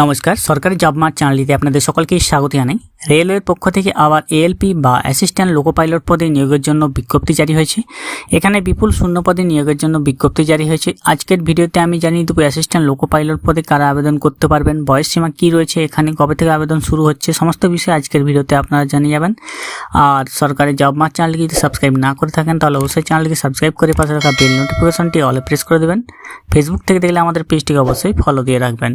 নমস্কার, সরকারি job mart চ্যানেলটিতে আপনাদের সকলকেই স্বাগত জানাই। রেলওয়ের পক্ষ থেকে আবার এএলপি বা অ্যাসিস্ট্যান্ট লোকো পাইলট পদে নিয়োগের জন্য বিজ্ঞপ্তি জারি হয়েছে। এখানে বিপুল শূন্য পদে নিয়োগের জন্য বিজ্ঞপ্তি জারি হয়েছে। আজকের ভিডিওতে আমি জানিয়ে দেবো অ্যাসিস্ট্যান্ট লোকো পাইলট পদে কারা আবেদন করতে পারবেন, বয়স সীমা কী রয়েছে, এখানে কবে থেকে আবেদন শুরু হচ্ছে, সমস্ত বিষয়ে আজকের ভিডিওতে আপনারা জানিয়ে যাবেন। আর সরকারি জব মার্ট চ্যানেলকে যদি সাবস্ক্রাইব না করে থাকেন, তাহলে অবশ্যই চ্যানেলকে সাবস্ক্রাইব করে পাশে রাখা বেল নোটিফিকেশনটি অলে প্রেস করে দেবেন। ফেসবুক থেকে দেখলে আমাদের পেজটিকে অবশ্যই ফলো দিয়ে রাখবেন।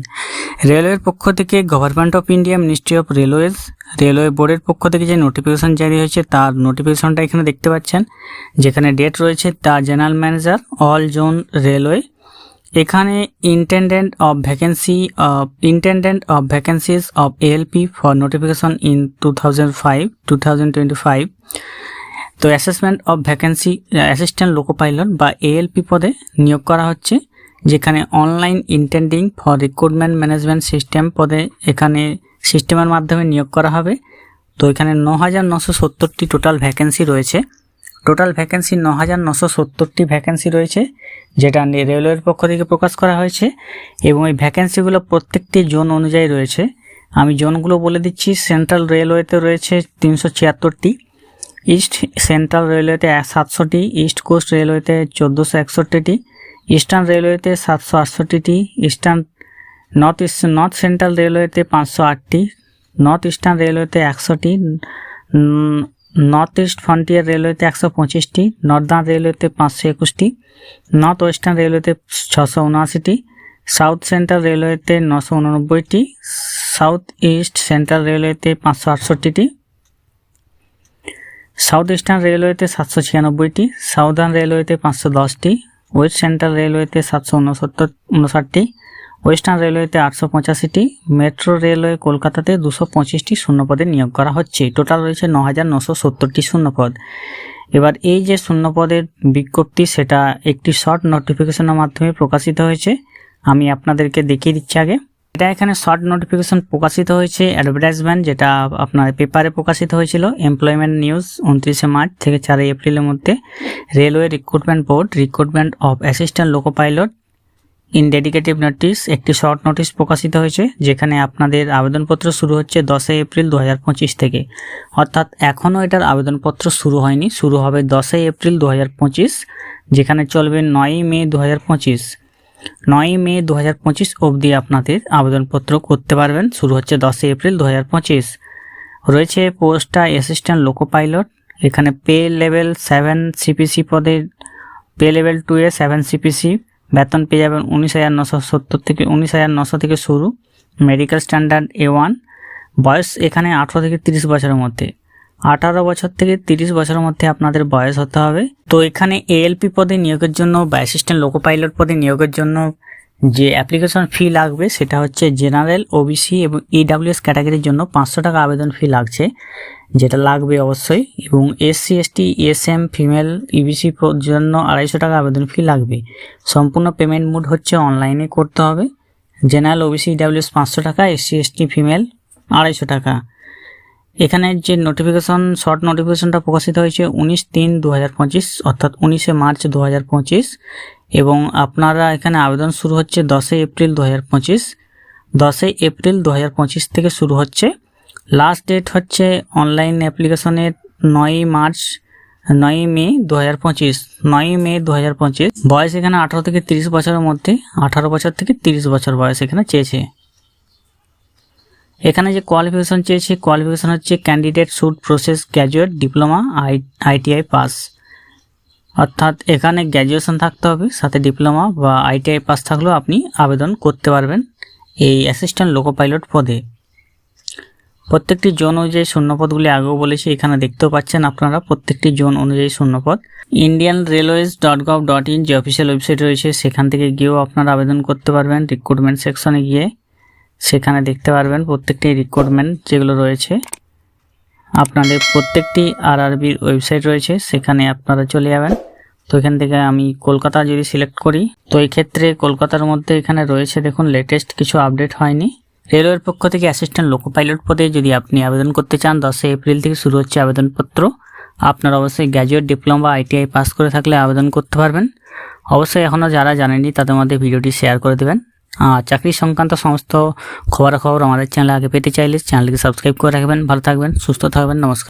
রেলওয়ের পক্ষ থেকে government of India ministry of railways railway বোর্ডের পক্ষ থেকে যে নোটিফিকেশন জারি হয়েছে, তার নোটিফিকেশনটা এখানে দেখতে পাচ্ছেন। যেখানে ডেট রয়েছে the general manager all zone railway এখানে intendant of vacancy of intendant of vacancies of ALP for notification in two thousand five two thousand twenty five তো assessment of vacancy assistant loco pilot বা ALP পদে নিয়োগ করা হচ্ছে। যেখানে online intending for recruitment management system পদে এখানে সিস্টেমের মাধ্যমে নিয়োগ করা হবে। তো এখানে ন হাজার নশো সত্তরটি টোটাল ভ্যাকেন্সি রয়েছে। টোটাল ভ্যাকেন্সি ন হাজার নশো সত্তরটি ভ্যাকেন্সি রয়েছে, যেটা রেলওয়ের পক্ষ থেকে প্রকাশ করা হয়েছে এবং এই ভ্যাকেন্সিগুলো প্রত্যেকটি জোন অনুযায়ী রয়েছে। আমি জোনগুলো বলে দিচ্ছি সেন্ট্রাল রেলওয়েতে রয়েছে তিনশো ছিয়াত্তরটি ইস্ট সেন্ট্রাল রেলওয়েতে সাতশোটি ইস্ট কোস্ট রেলওয়েতে চোদ্দোশো একষট্টিটি ইস্টার্ন রেলওয়েতে সাতশো আটষট্টিটি, eastern north east, north central রেলওয়েতে পাঁচশো আটটি, নর্থ ইস্টার্ন রেলওয়েতে একশোটি নর্থ ইস্ট ফ্রন্টিয়ার রেলওয়েতে একশো পঁচিশটি, নর্দার্ন রেলওয়েতে পাঁচশো একুশটি, নর্থ ওয়েস্টার্ন রেলওয়েতে ছশো উনআশিটি, সাউথ সেন্ট্রাল রেলওয়েতে নশো উননব্বইটি, সাউথ ইস্ট সেন্ট্রাল রেলওয়েতে পাঁচশো আটষট্টিটি, সাউথ ইস্টার্ন রেলওয়েতে সাতশো ছিয়ানব্বইটি, সাউদার্ন রেলওয়েতে পাঁচশো দশটি ওয়েস্ট সেন্ট্রাল রেলওয়েতে সাতশো উনসত্তর, উনষাটটি ওয়েস্টার্ন রেলওয়েতে আটশো পঁচাশিটি মেট্রো রেলওয়ে কলকাতাতে দুশো পঁচিশটি শূন্যপদে নিয়োগ করা হচ্ছে। টোটাল রয়েছে ন হাজার নশো সত্তরটি শূন্যপদ। এবার এই যে শূন্যপদের বিজ্ঞপ্তি, সেটা একটি শর্ট নোটিফিকেশনের মাধ্যমে প্রকাশিত হয়েছে। আমি আপনাদেরকে দেখিয়ে দিচ্ছি আগে। এটা এখানে শর্ট নোটিফিকেশন প্রকাশিত হয়েছে অ্যাডভার্টাইজমেন্ট যেটা আপনার পেপারে প্রকাশিত হয়েছিল এমপ্লয়মেন্ট নিউজ উনত্রিশে মার্চ থেকে চারই এপ্রিলের মধ্যে। Railway recruitment board recruitment of assistant loco pilot in dedicated notice একটি শর্ট নোটিশ প্রকাশিত হয়েছে, যেখানে আপনাদের আবেদনপত্র শুরু হচ্ছে দশই এপ্রিল দু হাজার পঁচিশ থেকে। অর্থাৎ এখনও এটার আবেদনপত্র শুরু হয়নি, শুরু হবে দশই এপ্রিল দু হাজার পঁচিশ, যেখানে চলবে নয়ই মে দু হাজার পঁচিশ। নয়ই মে দু হাজার পঁচিশ অবধি আপনাদের আবেদনপত্র করতে পারবেন। শুরু হচ্ছে দশই এপ্রিল দু হাজার পঁচিশ। রয়েছে পোস্টটা অ্যাসিস্ট্যান্ট লোকো পাইলট। এখানে পে লেভেল সেভেন সিপিসি পদে, পে লেভেল টু এ সেভেন সিপিসি। বেতন পেয়ে যাবেন উনিশ হাজার নশো সত্তর থেকে উনিশ হাজার নশো থেকে শুরু। Medical standard A one. বয়স এখানে আঠেরো থেকে তিরিশ বছরের মধ্যে। আঠারো বছর থেকে তিরিশ বছরের মধ্যে আপনাদের বয়স হতে হবে। তো এখানে এএলপি পদে নিয়োগের জন্য বা অ্যাসিস্ট্যান্ট লোকো পাইলট পদে নিয়োগের জন্য যে অ্যাপ্লিকেশন ফি লাগবে, সেটা হচ্ছে জেনারেল ওবিসি এবং ইডাব্লিউএস ক্যাটাগরির জন্য পাঁচশো টাকা আবেদন ফি লাগছে, যেটা লাগবে অবশ্যই। এবং SC ST SM female EBC জন্য আড়াইশো টাকা আবেদন ফি লাগবে। সম্পূর্ণ পেমেন্ট মোড হচ্ছে অনলাইনে করতে হবে। জেনারেল ওবিসি ইডাব্লিউএস পাঁচশো টাকা এসসি এসটি ফিমেল আড়াইশো টাকা। এখানে যে নোটিফিকেশন শর্ট নোটিফিকেশনটা প্রকাশিত হয়েছে উনিশ তিন দু হাজার অর্থাৎ উনিশে মার্চ দু হাজার পঁচিশ, এবং আপনারা এখানে আবেদন শুরু হচ্ছে দশই এপ্রিল দু হাজার পঁচিশ। দশই এপ্রিল দু হাজার পঁচিশ থেকে শুরু হচ্ছে। লাস্ট ডেট হচ্ছে অনলাইন অ্যাপ্লিকেশনের নয়ই মার্চ নয়ই মে দু হাজার পঁচিশ নয়ই মে দু হাজার পঁচিশ। বয়স এখানে আঠারো থেকে তিরিশ বছরের মধ্যে, আঠারো বছর থেকে তিরিশ বছর বয়স এখানে চেয়েছে। এখানে যে কোয়ালিফিকেশন চেয়েছে কোয়ালিফিকেশন হচ্ছে candidate should possess graduate diploma I ITI pass অর্থাৎ এখানে গ্র্যাজুয়েশন থাকতে হবে, সাথে ডিপ্লোমা বা আইটিআই পাস থাকলেও আপনি আবেদন করতে পারবেন এই অ্যাসিস্ট্যান্ট লোকো পাইলট পদে। প্রত্যেকটি জোন অনুযায়ী শূন্যপদগুলি আগেও বলেছি, এখানে দেখতেও পাচ্ছেন আপনারা প্রত্যেকটি জোন অনুযায়ী শূন্যপদ। Indian railways dot gov dot in যে অফিসিয়াল ওয়েবসাইট রয়েছে, সেখান থেকে গিয়েও আপনারা আবেদন করতে পারবেন। রিক্রুটমেন্ট সেকশনে গিয়ে সেখানে দেখতে পারবেন প্রত্যেকটি রিক্রুটমেন্ট যেগুলো রয়েছে। আপনাদের প্রত্যেকটি আরআরবির ওয়েবসাইট রয়েছে, সেখানে আপনারা চলে যাবেন। তো এখান থেকে আমি কলকাতা যদি সিলেক্ট করি, তো এই ক্ষেত্রে কলকাতার মধ্যে এখানে রয়েছে দেখুন লেটেস্ট কিছু আপডেট হয়নি। রেলওয়ের পক্ষ থেকে অ্যাসিস্ট্যান্ট লোকো পাইলট পদে যদি আপনি আবেদন করতে চান, দশই এপ্রিল থেকে শুরু হচ্ছে আবেদনপত্র। আপনার অবশ্যই গ্র্যাজুয়েট ডিপ্লোমা আইটিআই পাস করে থাকলে আবেদন করতে পারবেন। অবশ্যই এখনও যারা জানেননি, তাদের মধ্যে ভিডিওটি শেয়ার করে দেবেন। আর চাকরি সংক্রান্ত সমস্ত খবরাখবর আমাদের চ্যানেলে আগে পেতে চাইলে চ্যানেলকে সাবস্ক্রাইব করে রাখবেন। ভালো থাকবেন, সুস্থ থাকবেন, নমস্কার।